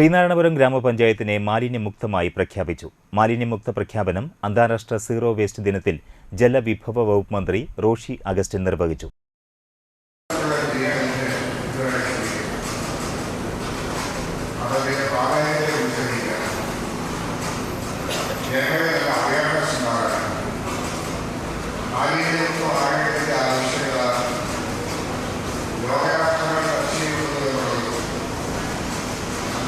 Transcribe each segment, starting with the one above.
ശ്രീനാരായണപുരം ഗ്രാമപഞ്ചായത്തിനെ മാലിന്യമുക്തമായി പ്രഖ്യാപിച്ചു. മാലിന്യമുക്ത പ്രഖ്യാപനം അന്താരാഷ്ട്ര സീറോ വേസ്റ്റ് ദിനത്തിൽ ജലവിഭവ വകുപ്പ് മന്ത്രി റോഷി അഗസ്റ്റിൻ നിർവഹിച്ചു. അതിന്റെ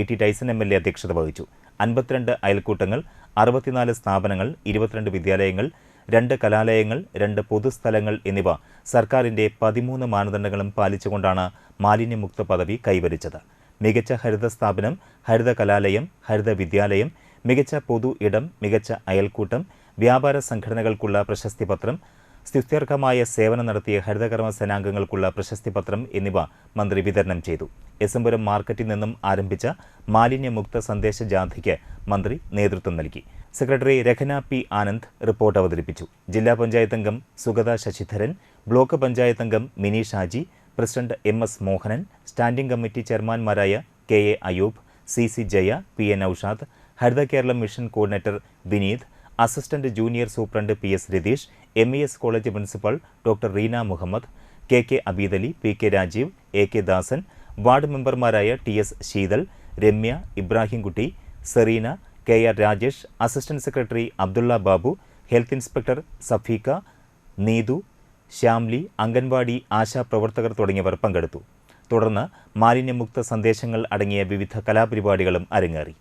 A T Tyson M L A അധ്യക്ഷത വഹിച്ചു. അൻപത്തിരണ്ട് അയൽക്കൂട്ടങ്ങൾ അറുപത്തിനാല് സ്ഥാപനങ്ങൾ ഇരുപത്തിരണ്ട് വിദ്യാലയങ്ങൾ രണ്ട് കലാലയങ്ങൾ രണ്ട് പൊതുസ്ഥലങ്ങൾ എന്നിവ സർക്കാരിന്റെ പതിമൂന്ന് മാനദണ്ഡങ്ങളും പാലിച്ചുകൊണ്ടാണ് മാലിന്യമുക്ത പദവി കൈവരിച്ചത്. മികച്ച ഹരിത സ്ഥാപനം ഹരിത കലാലയം ഹരിത വിദ്യാലയം മികച്ച പൊതു ഇടം മികച്ച അയൽക്കൂട്ടം വ്യാപാര സംഘടനകൾക്കുള്ള പ്രശസ്തിപത്രം സ്തുത്യർഹമായ സേവനം നടത്തിയ ഹരിതകർമ്മ സേനാംഗങ്ങൾക്കുള്ള പ്രശസ്തി പത്രം എന്നിവ മന്ത്രി വിതരണം ചെയ്തു. എസംപുരം മാർക്കറ്റിൽ നിന്നും ആരംഭിച്ച മാലിന്യമുക്ത സന്ദേശ ജാഥയ്ക്ക് മന്ത്രി നേതൃത്വം നൽകി. Secretary Rakhana P Anand report അവതരിപ്പിച്ചു. ജില്ലാ പഞ്ചായത്ത് അംഗം സുഗത ശശിധരൻ ബ്ലോക്ക് പഞ്ചായത്ത് അംഗം Mini Shaji president M S Mohanan standing committee ചെയർമാൻമാരായ K A Ayoob C C Jaya P N Aushad Haritha Keralam mission coordinator Vineeth assistant junior superintendent P S Ratheesh M E S college principal doctor Reena Muhammad K K Abeedali P K Rajeev A K Dasan ward മെമ്പർമാരായ T S Sheethal Ramya Ibrahimkutty Sereena K R Rajesh assistant secretary Abdulla Babu health inspector Safeekha Neethu Shyamli anganwadi ASHA പ്രവർത്തകർ തുടങ്ങിയവർ പങ്കെടുത്തു. തുടർന്ന് മാലിന്യമുക്ത സന്ദേശങ്ങൾ അടങ്ങിയ വിവിധ കലാപരിപാടികളും അരങ്ങേറി.